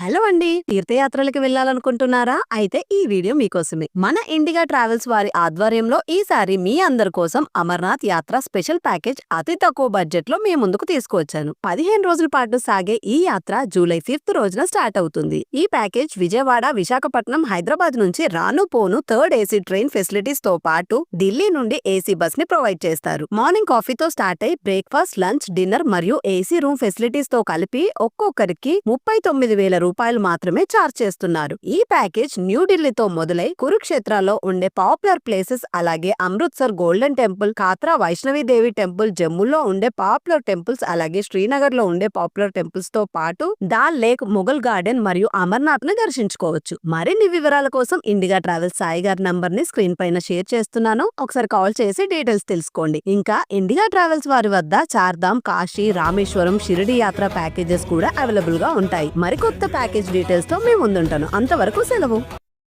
Hello అండి. తీర్థయాత్రలకు వెళ్ళాలనుకుంటున్నారా? అయితే ఈ వీడియో మీకోసమే. మన ఇండిగా ట్రావెల్స్ వారి ఆధ్వర్యంలో ఈసారి మీ అందరి కోసం అమర్నాథ్ యాత్ర స్పెషల్ ప్యాకేజ్ అతి తక్కువ బడ్జెట్లో మీ ముందుకు తీసుకువచ్చాను. పదిహేను రోజుల పాటు సాగే ఈ యాత్ర జూలై ఫిఫ్త్ రోజున స్టార్ట్ అవుతుంది. ఈ ప్యాకేజ్ విజయవాడ విశాఖపట్నం హైదరాబాద్ నుంచి రాను పోను థర్డ్ ఏసీ ట్రైన్ ఫెసిలిటీస్తో పాటు ఢిల్లీ నుండి ఏసీ బస్ని ప్రొవైడ్ చేస్తారు. మార్నింగ్ కాఫీతో స్టార్ట్ అయి బ్రేక్ఫాస్ట్ లంచ్ డిన్నర్ మరియు ఏసీ రూమ్ ఫెసిలిటీస్తో కలిపి ఒక్కొక్కరికి ముప్పై తొమ్మిది వేల రూపాయలు మాత్రమే చార్జ్ చేస్తున్నారు. ఈ ప్యాకేజ్ న్యూఢిల్లీతో మొదలై కురుక్షేత్రలో ఉండే పాపులర్ ప్లేసెస్ అలాగే Amritsar golden temple Katra Vaishnavi temple జమ్మూలో ఉండే పాపులర్ టెంపుల్స్ అలాగే శ్రీనగర్లో ఉండే పాపులర్ టెంపుల్స్తో పాటు దాల్ లేక్ ముఘల్ గార్డెన్ మరియు అమర్నాథ్ను దర్శించుకోవచ్చు. మరిన్ని వివరాల కోసం ఇండిగా ట్రావెల్స్ సాయి గారి నంబర్ని స్క్రీన్ పైన షేర్ చేస్తున్నాను. ఒకసారి కాల్ చేసి డీటెయిల్స్ తెలుసుకోండి. ఇంకా ఇండిగా ట్రావెల్స్ వారి వద్ద చార్ధామ్ కాశీ రామేశ్వరం షిరిడి యాత్ర ప్యాకేజెస్ కూడా అవైలబుల్గా ఉంటాయి. మరికొత్త ప్యాకేజ్ డీటెయిల్స్తో మీ మేము ముందుంటాను. అంతవరకు సెలవు.